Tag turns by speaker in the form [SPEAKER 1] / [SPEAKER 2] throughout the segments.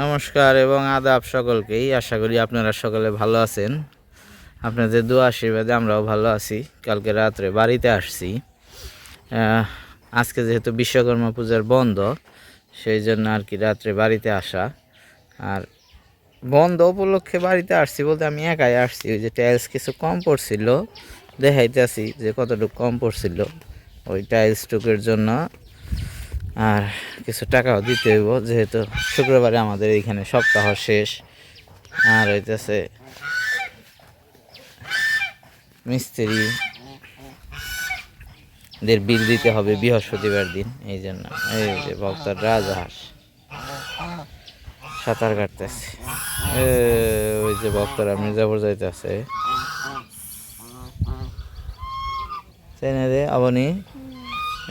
[SPEAKER 1] নমস্কার এবং আদাব সকলকেই আশা করি আপনারা সকলে ভালো আছেন আপনাদের দু আশীর্বাদে আমরাও ভালো আছি কালকে রাত্রে বাড়িতে আসছি আজকে যেহেতু বিশ্বকর্মা পূজার বন্ধ সেই জন্য আর কি রাত্রে বাড়িতে আসা আর বন্ধ উপলক্ষে বাড়িতে আসছি বলতে আমি একাই আসছি ওই যে টাইলস কিছু কম পড়ছিল দেখাইতে আসি যে কতটুকু কম পড়ছিল ওই টাইলস টুকের জন্য আর কিছু টাকাও দিতে হইব যেহেতু শুক্রবারে আমাদের এইখানে সপ্তাহ শেষ আর হইতেছে মিস্ত্রি দের বিল দিতে হবে বৃহস্পতিবার দিন এই জন্য এই যে ভক্তর রাজহাঁস সাঁতার কাটতেছে ওই যে ভক্তরা মির্জাপুর যাইতেছে চেনে দে আবনি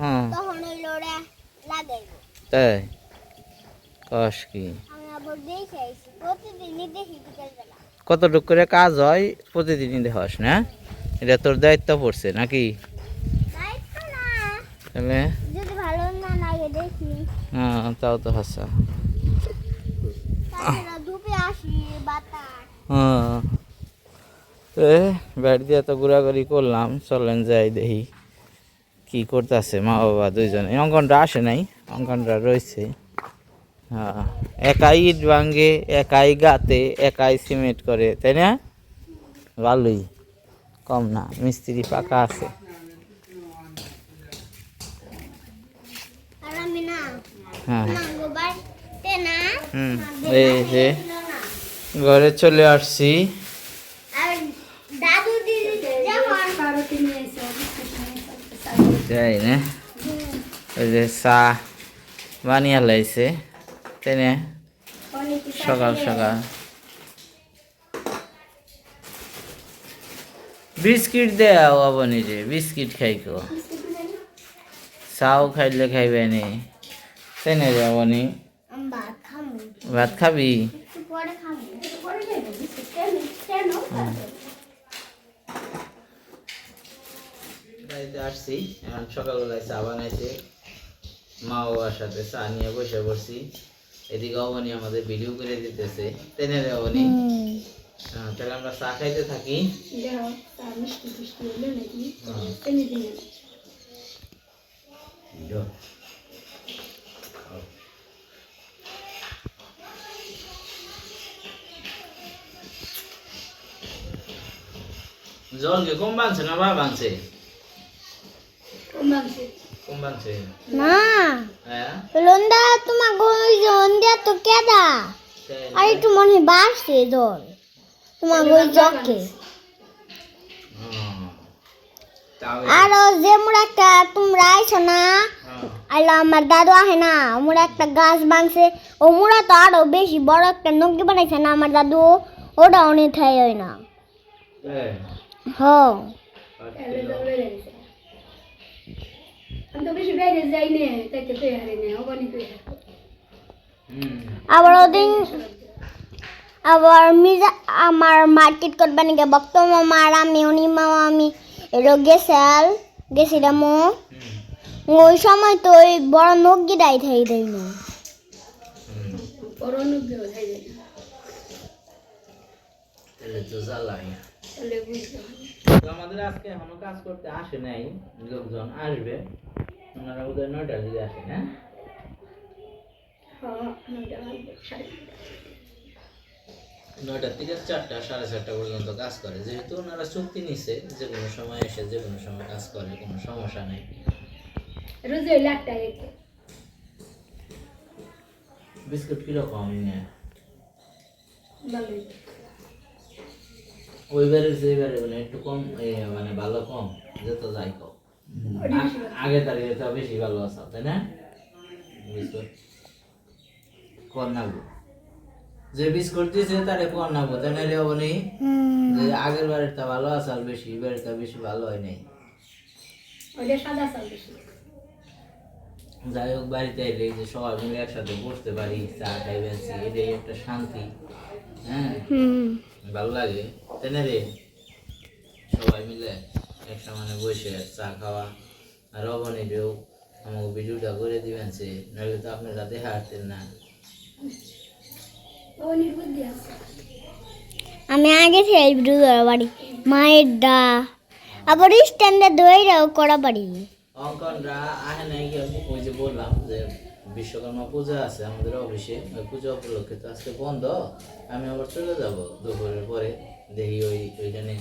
[SPEAKER 2] তখন ওই লোড়া লাগাইব তাই
[SPEAKER 1] কষ কি কতটুকু করে কাজ হয় প্রতিদিনই দেখাস না এটা তোর দায়িত্ব পড়ছে নাকি তাহলে হ্যাঁ তাও তো হাসা হ্যাঁ বাড়ি দিয়ে তো ঘোরাঘুরি করলাম চলেন যাই দেখি কি করতেছে মা বাবা দুইজন অঙ্কনটা আসে নাই অঙ্কনটা রয়েছে হ্যাঁ, একাই ইট ভাঙে একাই গাতে একাই সিমেন্ট করে তাই না ভালোই কম না মিস্ত্রি পাকা আছে হ্যাঁ এই যে ঘরে চলে আসছি যাই না ওই যে চা বানিয়ে লাইছে তাই না সকাল সকাল বিস্কিট দেও আবনি নিজে বিস্কিট খাইকো চাও খাইলে খাইবে নি তাই না রে আবনি ভাত খাবি খাইতে আসছি এখন সকালবেলায় চা বানাইছে মা বাবার সাথে চা নিয়ে বসে পড়ছি এদিকে অবনি আমাদের ভিডিও করে দিতেছে তাই না অবনি তাহলে আমরা চা খাইতে থাকি জল কে কম বানছে না বা বানছে হ্যাঁ? তোমার
[SPEAKER 2] তো আর মনে তোমার যে একটা তোমরা আইছো না আইলো আমার দাদু আহে না মোর একটা গাছ ভাঙছে ও মোরা তো আরো বেশি বড় একটা নৌকি বানাইছে না আমার দাদু ওটা অনেক থাই হয় না হ্যাঁ আবার ওদিন আবার মির্জা আমার মার্কেট করবে নাকি ভক্ত মামা আর আমি উনি মামা আমি এলো গেছাল গেছিলাম ওই সময় তো ওই বড় নগ্গি দায় থাকি দেই না
[SPEAKER 1] আমাদের আজকে এখনো কাজ করতে আসে নাই লোকজন আসবে আপনারা বোধহয় নয়টার দিকে আসেন হ্যাঁ নয়টার থেকে চারটা সাড়ে চারটা পর্যন্ত কাজ করে যেহেতু ওনারা চুক্তি নিছে যে কোনো সময় এসে যে কোনো সময় কাজ করে কোনো সমস্যা নেই বিস্কুট কিরকম নিয়ে ওইবারের যেবারে মানে একটু কম মানে ভালো কম যেত যাই কম আগে দাঁড়িয়ে তো বেশি ভালো আছে তাই না তাই না রে অবনি যে আগের ভালো আছে আর বেশি বেশি ভালো হয় নাই যাই হোক বাড়িতে এলে যে সবাই মিলে একসাথে বসতে পারি চা খাইবেন এটাই একটা শান্তি হ্যাঁ ভালো লাগে তাই না রে সবাই মিলে একসামনে বসে চা খাওয়া আর অবনীরেও আমাকে ভিডিওটা করে দিবেন সে নইলে তো আপনারা দেখা হারতেন না
[SPEAKER 2] আমি আগে থেকে ভিডিও করা পারি মায়ের ডা আবার স্ট্যান্ডে ধরেও করা বাড়ি
[SPEAKER 1] অঙ্কনরা আহে নাই ওই যে বললাম যে বিশ্বকর্মা পূজা আছে আমাদের অফিসে ওই পূজা উপলক্ষে তো আজকে বন্ধ আমি আবার চলে যাব দুপুরের পরে দেখি ওই ওইখানে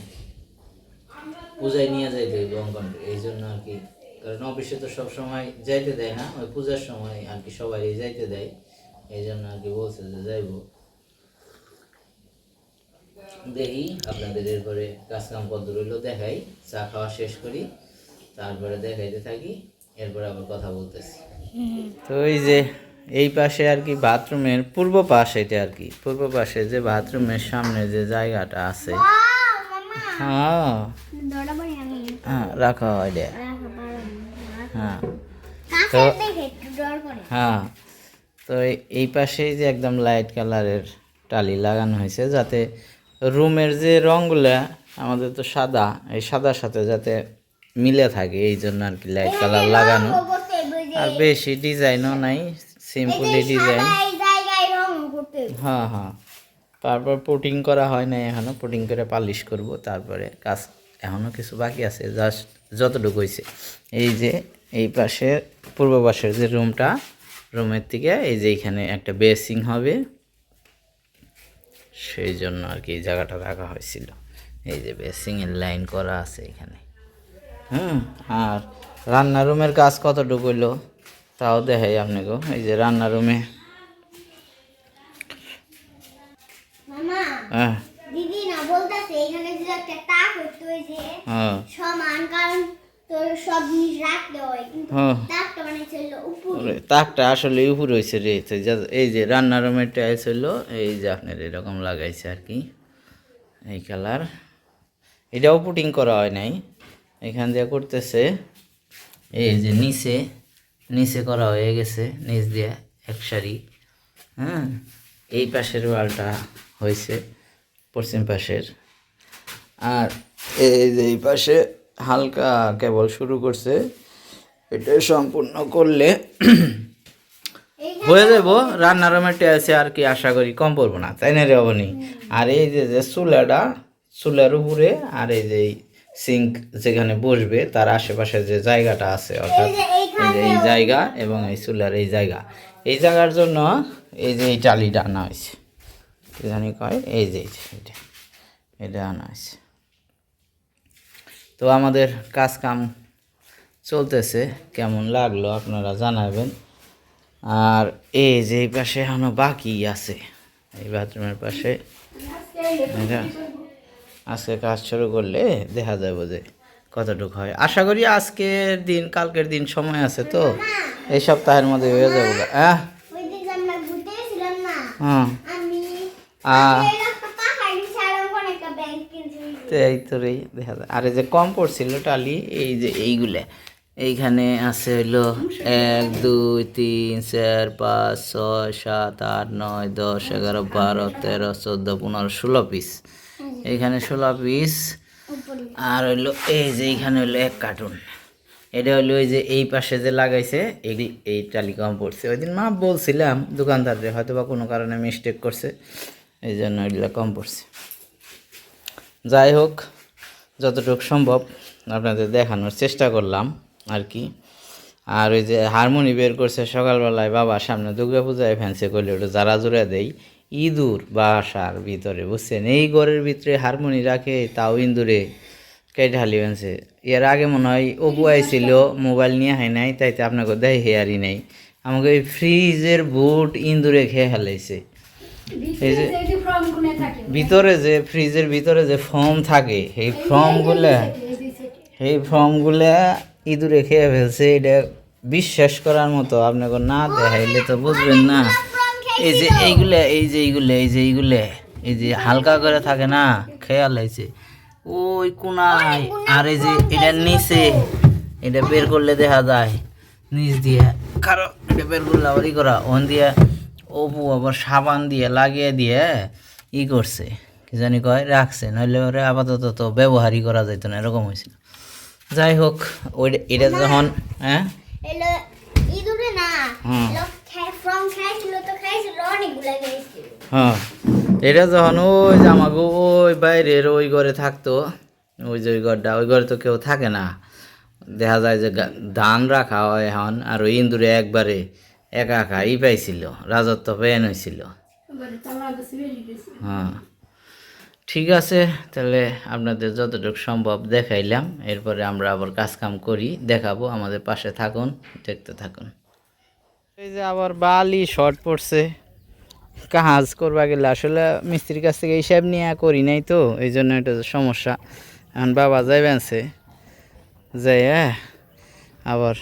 [SPEAKER 1] পূজায় নিয়ে যাইতে হইবে অঙ্কনকে এই জন্য আর কি কারণ অফিসে তো সব সময় যাইতে দেয় না ওই পূজার সময় আর কি সবাই যাইতে দেয় এই জন্য আর কি বলছে যে যাইব দেখি আপনাদের এরপরে কাজকাম পদ্ধ রইল দেখাই চা খাওয়া শেষ করি তারপরে দেখাইতে থাকি এরপরে আবার কথা বলতেছি তো এই যে এই পাশে আর কি বাথরুমের পূর্ব পাশ এটা আর কি পূর্ব পাশে যে বাথরুমের সামনে যে জায়গাটা আছে হ্যাঁ হ্যাঁ রাখো এটা হ্যাঁ তো হ্যাঁ তো এই পাশেই যে একদম লাইট কালারের টালি লাগানো হয়েছে যাতে রুমের যে রঙগুলো আমাদের তো সাদা এই সাদার সাথে যাতে মিলে থাকে এই জন্য আর কি লাইট কালার লাগানো আর বেশি ডিজাইনও নাই সিম্পলি ডিজাইন হ্যাঁ হ্যাঁ তারপর পুটিং করা হয় নাই এখনও পোটিং করে পালিশ করব তারপরে কাজ এখনও কিছু বাকি আছে জাস্ট যতটুকু হয়েছে এই যে এই পাশে পূর্ব পাশের যে রুমটা রুমের থেকে এই যে এখানে একটা বেসিং হবে সেই জন্য আর কি এই জায়গাটা রাখা হয়েছিল এই যে বেসিংয়ের লাইন করা আছে এখানে হুম আর রান্নার রুমের কাজ কতটুকু হলো তাও দেখাই আপনাকে এই যে রান্নার রুমে
[SPEAKER 2] হ্যাঁ দিদি না হ্যাঁ। হ্যাঁ।
[SPEAKER 1] মানে তাকটা আসলে উপরে হয়েছে রে এই যে রান্নার রুমের টাইলস হইলো এই যে আপনার এরকম লাগাইছে আর কি এই কালার এটাও পুটিং করা হয় নাই এখান দিয়ে করতেছে এই যে নিচে নিচে করা হয়ে গেছে নিচ দিয়ে এক সারি হ্যাঁ এই পাশের ওয়ালটা হয়েছে পশ্চিম পাশের আর এই যে এই পাশে হালকা কেবল শুরু করছে এটা সম্পূর্ণ করলে হয়ে যাব রান্নার রুমেটে আছে আর কি আশা করি কম পড়বো না তাই না রে অবনি আর এই যে যে চুলাটা চুলার উপরে আর এই যে সিঙ্ক যেখানে বসবে তার আশেপাশে যে জায়গাটা আছে অর্থাৎ যে এই জায়গা এবং এই চুলার এই জায়গা এই জায়গার জন্য এই যে এই টালিটা আনা হয়েছে কি কয় এই যে এটা এটা আনা আছে তো আমাদের কাজ কাম চলতেছে কেমন লাগলো আপনারা জানাবেন আর এই যে এই পাশে এখনও বাকি আছে এই বাথরুমের পাশে এটা আজকে কাজ শুরু করলে দেখা যাবো যে কতটুকু হয় আশা করি আজকের দিন কালকের দিন সময় আছে তো এই সপ্তাহের মধ্যে হয়ে যাবো হ্যাঁ হ্যাঁ এই দেখা যায় আর যে কম পড়ছিল টালি এই যে এইগুলা এইখানে আছে হইলো এক দুই তিন চার পাঁচ ছয় সাত আট নয় দশ এগারো বারো তেরো চোদ্দ পনেরো ষোলো পিস এইখানে ষোলো পিস আর হইলো এই যে এইখানে হইলো এক কার্টুন এটা হইলো ওই যে এই পাশে যে লাগাইছে এগুলি এই টালি কম পড়ছে ওই দিন মা বলছিলাম দোকানদারদের হয়তো বা কোনো কারণে মিস্টেক করছে এই জন্য এগুলো কম পড়ছে যাই হোক যতটুকু সম্ভব আপনাদের দেখানোর চেষ্টা করলাম আর কি আর ওই যে হারমোনি বের করছে সকালবেলায় বাবা সামনে দুর্গা পূজায় ফ্যান্সি করলে ওটা যারা জোড়া দেই ইঁদুর বাসার ভিতরে বুঝছেন এই ঘরের ভিতরে হারমোনি রাখে তাও ইন্দুরে কেটে হালি ফ্যান্সে এর আগে মনে হয় অপু আইছিল মোবাইল নিয়ে হয় নাই তাইতে আপনাকে দেয় হেয়ারই নেই আমাকে ওই ফ্রিজের বুট ইন্দুরে খেয়ে হেলাইছে এই যে ভিতরে যে ফ্রিজের ভিতরে যে ফর্ম থাকে এই ফর্মগুলো এই ফর্মগুলো ইঁদুরে খেয়ে ফেলছে এটা বিশ্বাস করার মতো আপনাকে না দেখাইলে তো বুঝবেন না এই যে এইগুলো এই যে এইগুলো এই যে এইগুলো এই যে হালকা করে থাকে না খেয়াল হয়েছে ওই কোনায় আর এই যে এটা নিচে এটা বের করলে দেখা যায় নিচ দিয়ে কারো এটা বের করলে আবার ই করা ওন দিয়ে অপু আবার সাবান দিয়ে লাগিয়ে দিয়ে ই করছে কি জানি কয় রাখছে নইলে ওরে আপাতত তো ব্যবহারই করা যাইতো না এরকম হয়েছিল যাই হোক ওইটা এটা যখন হ্যাঁ হ্যাঁ।, হ্যাঁ এটা যখন ওই জামাগো ওই বাইরের ওই ঘরে থাকতো ওই যে ওই ঘরটা ওই ঘরে তো কেউ থাকে না দেখা যায় যে ধান রাখা হয় এখন আর ওই ইন্দুরে একবারে একা একা ই পাইছিল রাজত্ব পেয়ে হয়েছিল হ্যাঁ ঠিক আছে তাহলে আপনাদের যতটুকু সম্ভব দেখাইলাম এরপরে আমরা আবার কাজকাম করি দেখাবো আমাদের পাশে থাকুন দেখতে থাকুন এই যে আবার বালি শর্ট পড়ছে কাজ করবা গেলে আসলে মিস্ত্রির কাছ থেকে হিসাব নিয়ে করি নাই তো এই জন্য এটা সমস্যা এখন বাবা যাই বেঁচে যাই আবার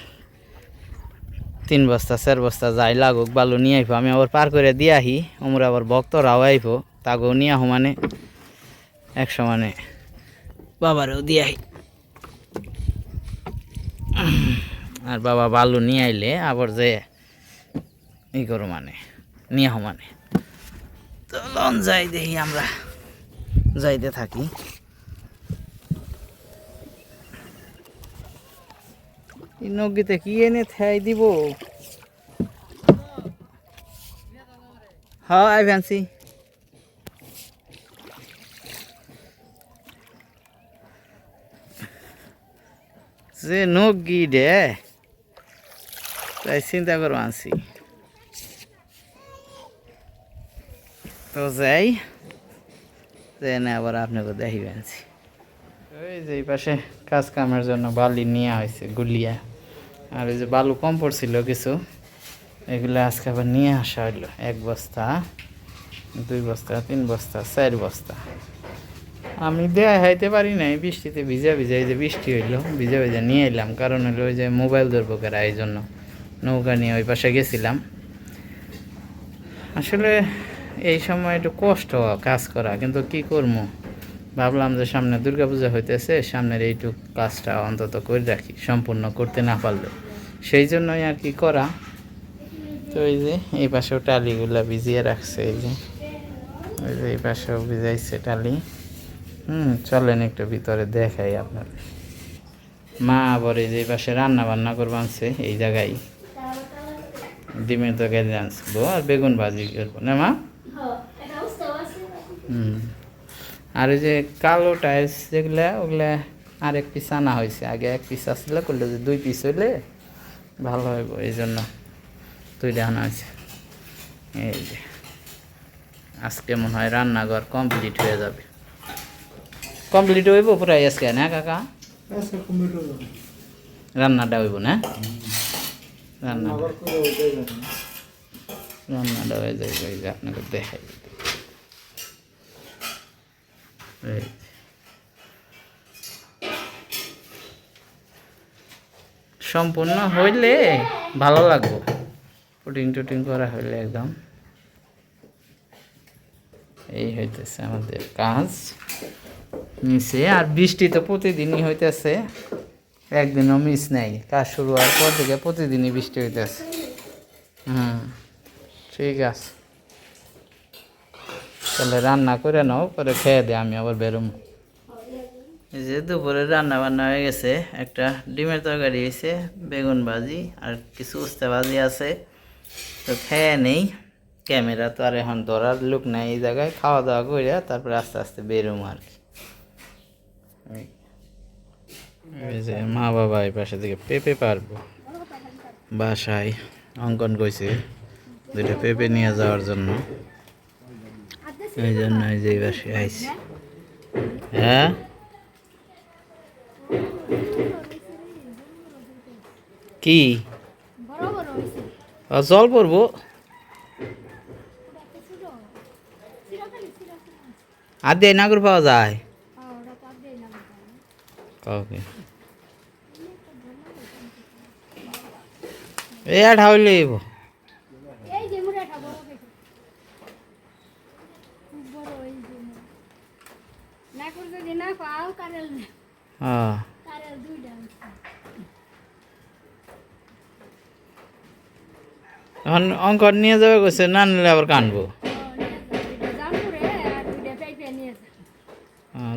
[SPEAKER 1] তিন বস্তা চার বস্তা যাই লাগুক বালু নিয়ে আইব আমি আবার পার করে দিয়ে আহি আমরা আবার রাও আইব তাগো নিয়ে আহ মানে একশো মানে বাবারেও দিয়ে আহি আর বাবা বালু নিয়ে আইলে আবার যে ই করো মানে নিয়ে আহ মানে তো লন যাই দেখি আমরা যাইতে থাকি এই নগিতে কি এনে থাই দিব হ্যাঁ ভ্যানসি যে নগি দে তাই চিন্তা করো আনছি তো যাই যে না আবার আপনাকে দেখি আনছি ওই যে এই পাশে কাজ কামের জন্য বালি নিয়ে হয়েছে গুলিয়া আর ওই যে বালু কম পড়ছিল কিছু এগুলো আজকে আবার নিয়ে আসা হইলো এক বস্তা দুই বস্তা তিন বস্তা চার বস্তা আমি দেয়া হাইতে পারি নাই বৃষ্টিতে ভিজা ভিজা এই যে বৃষ্টি হইলো ভিজা ভিজা নিয়ে এলাম কারণ হলো ওই যে মোবাইল ধরবো কেরা এই জন্য নৌকা নিয়ে ওই পাশে গেছিলাম আসলে এই সময় একটু কষ্ট কাজ করা কিন্তু কি করবো ভাবলাম যে সামনে দুর্গাপূজা হইতেছে সামনের এইটুক কাজটা অন্তত করে রাখি সম্পূর্ণ করতে না পারলে সেই জন্যই আর কি করা তো এই যে এই পাশেও টালিগুলো ভিজিয়ে রাখছে এই যে ওই যে এই পাশেও ভিজাইছে টালি হুম চলেন একটু ভিতরে দেখাই আপনার মা আবার এই যে এই পাশে রান্না বান্না করবো আনছে এই জায়গায় ডিমের গেলে আনছে আর বেগুন ভাজি করবো না মা হুম আর ওই যে কালো টাইলস যেগুলো ওগুলো আর এক পিস আনা হয়েছে আগে এক পিস আসলে করলে যে দুই পিস হইলে ভালো হইব এই জন্য দুইটা আনা হয়েছে এই যে আজকে মনে হয় রান্নাঘর কমপ্লিট হয়ে যাবে কমপ্লিট হইব পুরাই আজকে না কাকা রান্নাটা হইব না রান্নাটা রান্নাটা হয়ে যাবে আপনাকে দেখাই রাইট সম্পূর্ণ হইলে ভালো লাগবো পুটিং টুটিং করা হইলে একদম এই হইতেছে আমাদের কাজ মিসে আর বৃষ্টি তো প্রতিদিনই হইতেছে একদিনও মিস নাই কাজ শুরু হওয়ার পর থেকে প্রতিদিনই বৃষ্টি হইতেছে হুম ঠিক আছে তাহলে রান্না করে নাও পরে খেয়ে দে আমি আবার বেরোম এই যে দুপুরে রান্না বান্না হয়ে গেছে একটা ডিমের তরকারি হয়েছে বেগুন ভাজি আর কিছু উস্তা ভাজি আছে তো খেয়ে নেই ক্যামেরা তো আর এখন ধরার লোক নেই এই জায়গায় খাওয়া দাওয়া করিয়া তারপরে আস্তে আস্তে বেরোম আর কি এই যে মা বাবা এই পাশে থেকে পেঁপে পারবো বাসায় অঙ্কন কইছে দুইটা পেঁপে নিয়ে যাওয়ার জন্য এই জন্য ওই যে বাসে আইছি হ্যাঁ কি জল পড়বো আদে নাগর পাওয়া যায় ওকে এ ঢাউলে এই এখন অঙ্ক নিয়ে যাবে কইছে না নিলে আবার কানবো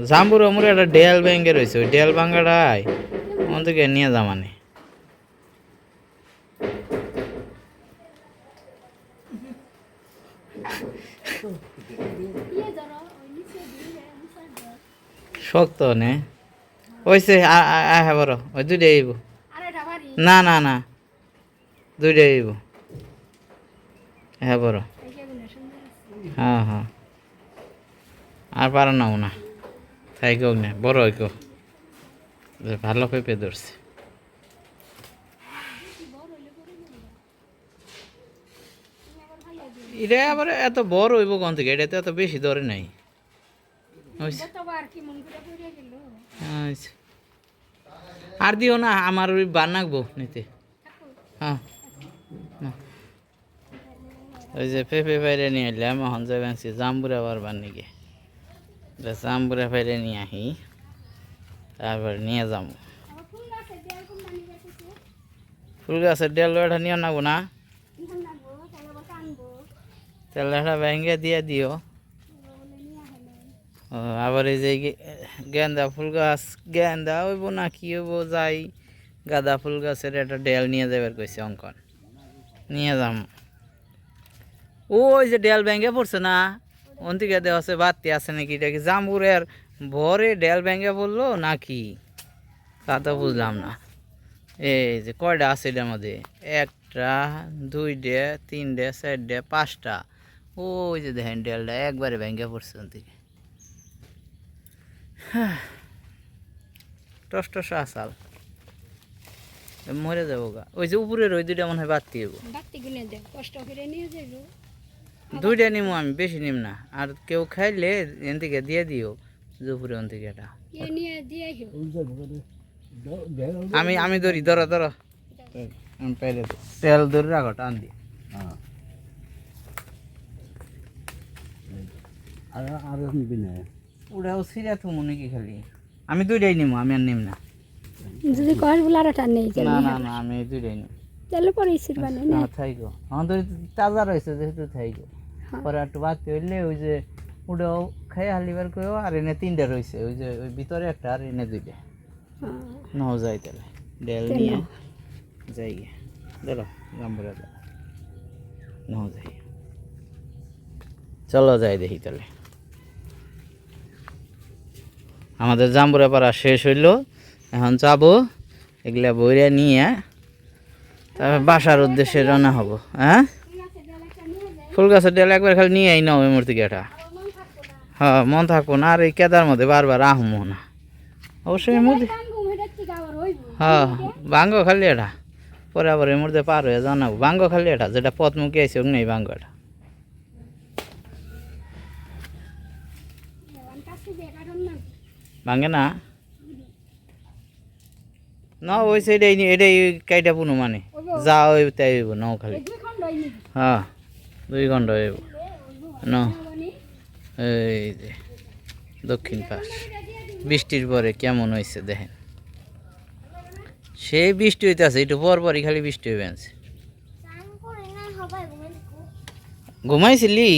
[SPEAKER 1] জাম্বুর অমুরে একটা ডেল ব্যাঙ্গে রয়েছে ওই ডেল ভাঙ্গাটাই আমাদেরকে নিয়ে মানে শক্ত নে ওইসে আহে হ্যাঁ, বড় ওই দুইটা আইব না না না দুইটাই আইব হ্যাঁ বড় হ্যাঁ হ্যাঁ আর পারো নাও না তাই কেউ নে বড় হই কেউ ভালো পেঁপে ধরছে এটা আবার এত বড় হইব কোন থেকে এটা তো এত বেশি ধরে নাই ওই তো ভারকি মঙ্গুরা বইয়া গেল আচ্ছা আর দিও না আমার ওই বানাগবো নিতে হ্যাঁ না ওই যে পেপে বাইরে নিইলাম হন যাইবেছি জাম্বুরা আবার বানিগে রে জাম্বুরা বাইরে নিইহি আবার নিয়ে যাব ফুল আছে ডেল কম বানি গেছি ফুল আছে ডেল লোডা নিয়া নাগো না নিয়া যাব কেনবা আমগো চলে রাখা ভেঙ্গে দিয়া দিও আবার এই যে গেন্দা ফুল গাছ গেন্দা হইব না কি হইব যাই গাঁদা ফুল গাছের একটা ডেল নিয়ে যাবার কইছে অঙ্কন নিয়ে যাম ওই যে ডেল ব্যাঙ্গে পড়ছে না অন্তিকে দেওয়া আছে বাতি আছে নাকি এটা কি জামুরের ভরে ডেল ব্যাঙ্গে পড়লো নাকি তা তো বুঝলাম না এই যে কয়টা আছে এটার মধ্যে একটা দুই ডে তিন ডে চার ডে পাঁচটা ওই যে দেখেন ডেলটা একবারে ব্যাঙ্গে পড়ছে অন্তিকে টস টস আসাল মরে যাবো গা ওই যে উপরের ওই দুইটা মনে হয় বাদ দিয়ে কষ্ট দুইটা নিমো আমি বেশি নিম না আর কেউ খাইলে এন থেকে দিয়ে দিও দুপুরে ওন থেকে এটা আমি আমি ধরি ধরো ধরো পেলে তেল ধরে রাখো টান দি হ্যাঁ। আর আর নিবি না ওরাও সিরা তো মনে কি খালি আমি দুইটাই নিব আমি আর নিম না
[SPEAKER 2] যদি কয়েস বলে আর একটা নেই
[SPEAKER 1] না না না আমি দুইটাই নিব
[SPEAKER 2] তাহলে পরে ইসির বানাই
[SPEAKER 1] না থাইগো আমাদের তাজা রয়েছে যেহেতু থাইগো হ্যাঁ। পরে একটু বাতি হইলে ওই যে ওটাও খাই হালিবার করেও আর এনে তিনটা রয়েছে ওই যে ওই ভিতরে একটা আর এনে দুইটা হ্যাঁ। নাও যাই তাহলে ডেল নিয়ে যাই গিয়ে ধরো গাম্বুরা নাও যাই চলো যাই দেখি তাহলে আমাদের জাম্বুরে পাড়া শেষ হইলো এখন যাব এগুলা বইরে নিয়ে তারপর বাসার উদ্দেশ্যে রানা হব হ্যাঁ ফুল গাছের ডাল একবার খালি নিয়ে আই না ওই মূর্তি এটা হ্যাঁ মন থাকবো না আর এই কেদার মধ্যে বারবার আহম না অবশ্যই মধ্যে হ্যাঁ বাঙ্গ খালি এটা পরে আবার এর মধ্যে পার হয়ে জানাবো বাঙ্গ খালি এটা যেটা পথমুখী আছে ওগুলো এই বাঙ্গ এটা Gracias. ভাঙে না না ওই সাইডে এটাই কাইটা পুনো মানে যা ওই তাই হইব ন খালি হ্যাঁ দুই ঘন্টা হইব ন এই যে দক্ষিণ পাশ বৃষ্টির পরে কেমন হয়েছে দেখেন সেই বৃষ্টি হইতেছে একটু পর পরই খালি বৃষ্টি হইবে আছে ঘুমাইছিলি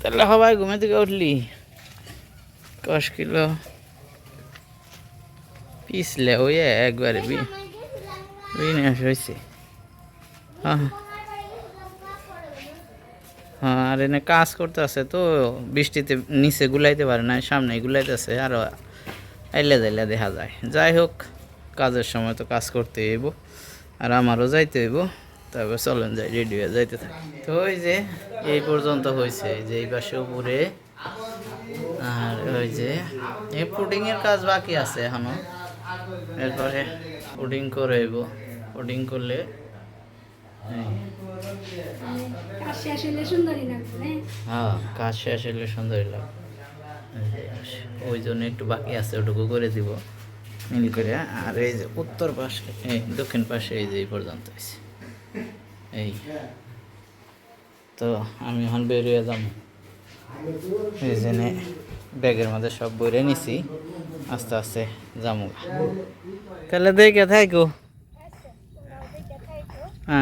[SPEAKER 1] তাহলে সবাই ঘুমে থেকে উঠলি কিলো পিসলে ওই একবারে বিনাশ হয়েছে হ্যাঁ হ্যাঁ আর এনে কাজ করতে আছে তো বৃষ্টিতে নিচে গুলাইতে পারে না সামনে গুলাইতেছে আরও আইলে যাইলে দেখা যায় যাই হোক কাজের সময় তো কাজ করতে হইব আর আমারও যাইতে হইব তারপর চলেন যাই রেডিও যাইতে থাকি তো ওই যে এই পর্যন্ত হয়েছে যে এই পাশে উপরে ওই যে এই পুডিংয়ের কাজ বাকি আছে এখনও এরপরে পুডিং করে পুডিং করলে হ্যাঁ কাজ শেষ হলে সুন্দরই লাগবে ওই জন্য একটু বাকি আছে ওটুকু করে দিব মিল করে আর এই যে উত্তর পাশে এই দক্ষিণ পাশে এই যে এই পর্যন্ত আছে এই তো আমি এখন বেরিয়ে যাম এই জন্যে ব্যাগের মধ্যে সব বইরে নিছি আস্তে আস্তে যামু তাহলে দেখে থাকো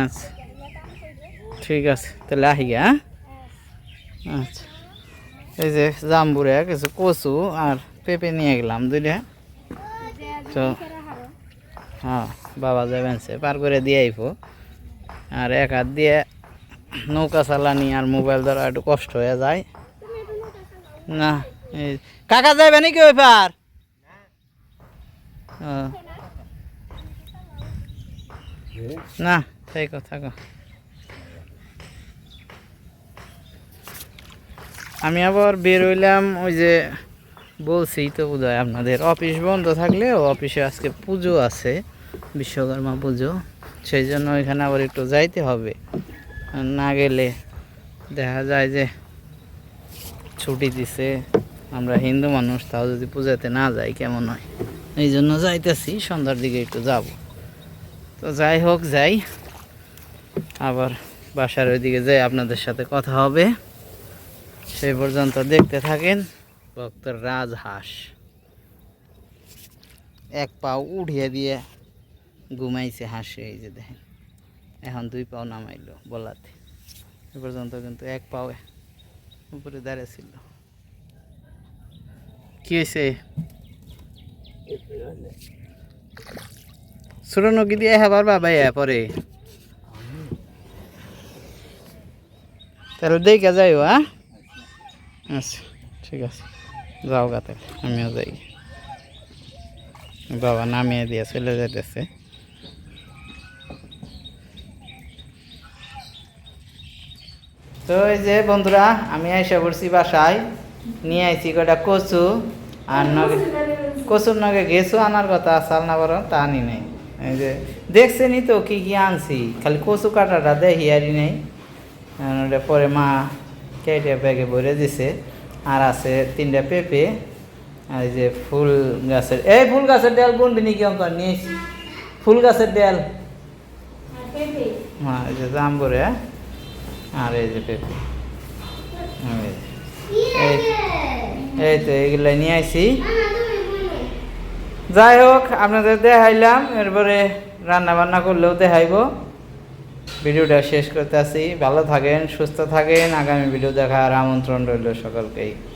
[SPEAKER 1] আচ্ছা ঠিক আছে তাহলে আহি হ্যাঁ? আচ্ছা এই যে জাম্বুরে কিছু কচু আর পেঁপে নিয়ে গেলাম দুইটা তো হ্যাঁ বাবা যাবেন সে পার করে দিয়ে আইব আর এক হাত দিয়ে নৌকা চালানি আর মোবাইল ধরা একটু কষ্ট হয়ে যায় না কাকা যাইবে নাকি ওই পার না থাকো থাকো আমি আবার বের হইলাম ওই যে বলছি তো বোধহয় আপনাদের অফিস বন্ধ থাকলেও অফিসে আজকে পুজো আছে বিশ্বকর্মা পুজো সেই জন্য এখানে আবার একটু যাইতে হবে না গেলে দেখা যায় যে ছুটি দিছে আমরা হিন্দু মানুষ তাও যদি পূজাতে না যাই কেমন হয় এই জন্য যাইতেছি সন্ধ্যার দিকে একটু যাব তো যাই হোক যাই আবার বাসার ওইদিকে যাই আপনাদের সাথে কথা হবে সেই পর্যন্ত দেখতে থাকেন ভক্তর হাঁস এক পাও উঠিয়ে দিয়ে ঘুমাইছে হাসে এই যে দেখেন এখন দুই পাও নামাইল বলাতে এ পর্যন্ত কিন্তু এক পাও উপরে দাঁড়িয়েছিল কি হয়েছে ছোট নকি দিয়ে হেবার বাবাই পরে তাহলে দেখে যাই হ্যাঁ আচ্ছা ঠিক আছে যাও গা তাহলে আমিও যাই বাবা নামিয়ে দিয়ে চলে যেতেছে তো এই যে বন্ধুরা আমি এসে পড়ছি বাসায় নিয়ে আইছি কটা কচু আর নগে কচুর নগে গেছু আনার কথা আসাল না বরং তা আনি নাই এই যে দেখছেনি তো কি কি আনছি খালি কচু কাটাটা দেখি আরই নেই পরে মা কেটে ব্যাগে ভরে দিছে আর আছে তিনটা পেঁপে আর এই যে ফুল গাছের এই ফুল গাছের ডাল বুনবি নাকি অঙ্কর নিস ফুল গাছের ডেল হ্যাঁ এই যে জাম্বুরে হ্যাঁ। আর এই যে পেঁপে হ্যাঁ এই তো এগুলো নিয়ে আইছি যাই হোক আপনাদের দেখাইলাম এরপরে রান্না বান্না করলেও দেখাইব ভিডিওটা শেষ করতে আসি ভালো থাকেন সুস্থ থাকেন আগামী ভিডিও দেখার আমন্ত্রণ রইল সকলকেই